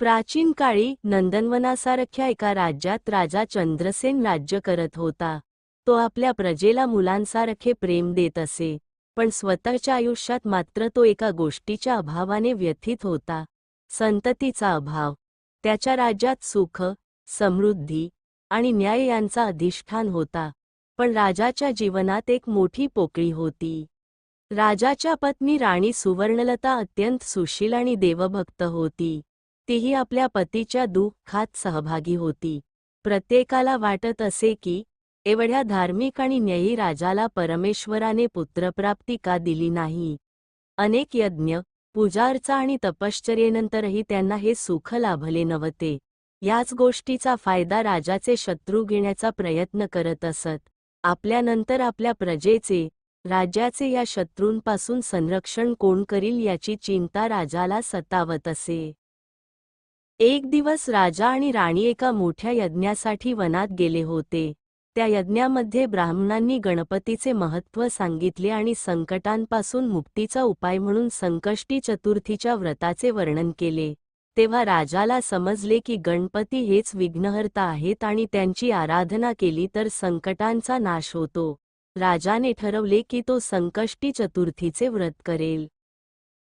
प्राचीन काळी नंदनवनासारख्या एका राज्यात राजा चंद्रसेन राज्य करत होता. तो आपल्या प्रजेला मुलांसारखे प्रेम देत असे पण स्वतःच्या आयुष्यात मात्र तो एका गोष्टीच्या अभावाने व्यथित होता. संततीचा अभाव त्याच्या राज्यात सुख समृद्धी आणि न्याय यांचा अधिष्ठान होता पण राजाच्या जीवनात एक मोठी पोकळी होती. राजाच्या पत्नी राणी सुवर्णलता अत्यंत सुशील आणि देवभक्त होती. तीही आपल्या पतीच्या दुःखात सहभागी होती. प्रत्येकाला वाटत असे की एवढ्या धार्मिक आणि न्यायी राजाला परमेश्वराने पुत्रप्राप्ती का दिली नाही? अनेक यज्ञ पूजार्चा आणि तपश्चर्येनंतरही त्यांना हे सुख लाभले नव्हते. याच गोष्टीचा फायदा राजाचे शत्रू घेण्याचा प्रयत्न करत असत. आपल्यानंतर आपल्या प्रजेचे राज्याचे या शत्रूंपासून संरक्षण कोण करील याची चिंता राजाला सतावत असे. एक दिवस राजा आणि राणी एका मोठ्या यज्ञासाठी वनात गेले होते. त्या यज्ञामध्ये ब्राह्मणांनी गणपतीचे महत्त्व सांगितले आणि संकटांपासून मुक्तीचा उपाय म्हणून संकष्टी चतुर्थीच्या व्रताचे वर्णन केले. तेव्हा राजाला समजले की गणपती हेच विघ्नहर्ता आहेत आणि त्यांची आराधना केली तर संकटांचा नाश होतो. राजाने ठरवले की तो संकष्टी चतुर्थीचे व्रत करेल.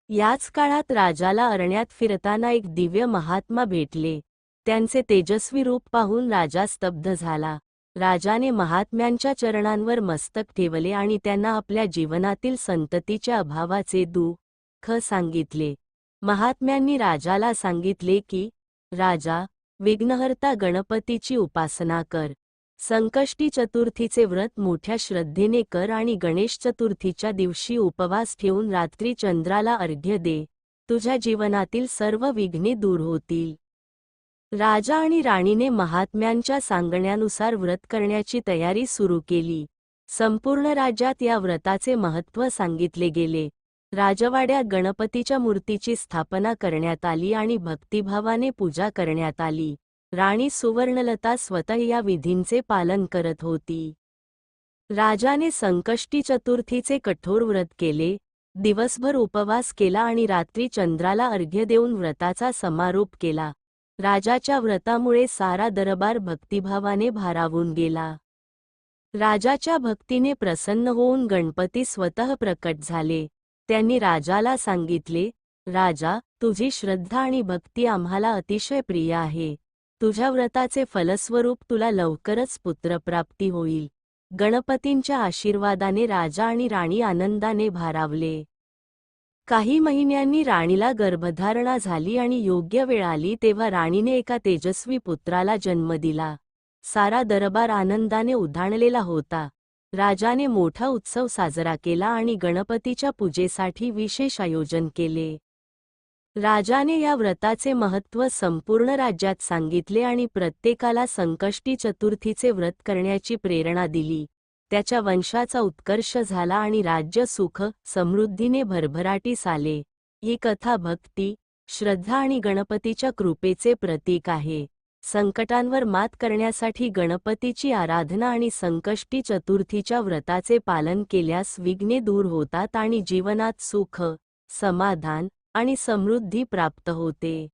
याच काळात राजाला अरण्यात फिरताना एक दिव्य महात्मा भेटले. त्यांचे तेजस्वी रूप पाहून राजा स्तब्ध झाला. राजाने महात्म्यांच्या चरणांवर मस्तक ठेवले आणि त्यांना आपल्या जीवनातील संततीच्या अभावाचे दुःख सांगितले. महात्म्यांनी राजाला सांगितले की राजा विघ्नहर्ता गणपतीची उपासना कर. संकष्टी चतुर्थीचे व्रत मोठ्या श्रद्धेने कर आणि गणेश चतुर्थीच्या दिवशी उपवास ठेवून रात्री चंद्राला अर्घ्य दे. तुझ्या जीवनातील सर्व विघ्ने दूर होतील. राजा आणि राणीने महात्म्यांच्या सांगण्यानुसार व्रत करण्याची तयारी सुरू केली. संपूर्ण राज्यात या व्रताचे महत्त्व सांगितले गेले. राजवाड्यात गणपतीच्या मूर्तीची स्थापना करण्यात आली आणि भक्तिभावाने पूजा करण्यात आली. राणी सुवर्णलता स्वतः या विधींचे पालन करत होती. राजाने संकष्टी चतुर्थीचे कठोर व्रत केले दिवसभर उपवास केला आणि रात्री चंद्राला अर्घ्य देऊन व्रताचा समारोप केला. राजाच्या व्रतामुळे सारा दरबार भक्तिभावाने भारावून गेला. राजाच्या भक्तीने प्रसन्न होऊन गणपती स्वतः प्रकट झाले. त्यांनी राजाला सांगितले राजा तुझी श्रद्धा आणि भक्ती आम्हाला अतिशय प्रिय आहे. तुझ्या व्रताचे फलस्वरूप तुला लवकरच पुत्रप्राप्ती होईल. गणपतींच्या आशीर्वादाने राजा आणि राणी आनंदाने भारावले. काही महिन्यांनी राणीला गर्भधारणा झाली आणि योग्य वेळ आली तेव्हा राणीने एका तेजस्वी पुत्राला जन्म दिला. सारा दरबार आनंदाने उधाणलेला होता. राजाने मोठा उत्सव साजरा केला आणि गणपतीच्या पूजेसाठी विशेष आयोजन केले. राजाने या व्रताचे महत्त्व संपूर्ण राज्यात सांगितले आणि प्रत्येकाला संकष्टी चतुर्थीचे व्रत करण्याची प्रेरणा दिली. त्याच्या वंशाचा उत्कर्ष झाला आणि राज्य सुख समृद्धीने भरभराटीस आले ही कथा भक्ती श्रद्धा आणि गणपतीच्या कृपेचे प्रतीक आहे. संकटांवर मात करण्यासाठी गणपतीची आराधना आणि संकष्टी चतुर्थीच्या व्रताचे पालन केल्यास विघ्ने दूर होतात आणि जीवनात सुख समाधान आणि समृद्धी प्राप्त होते.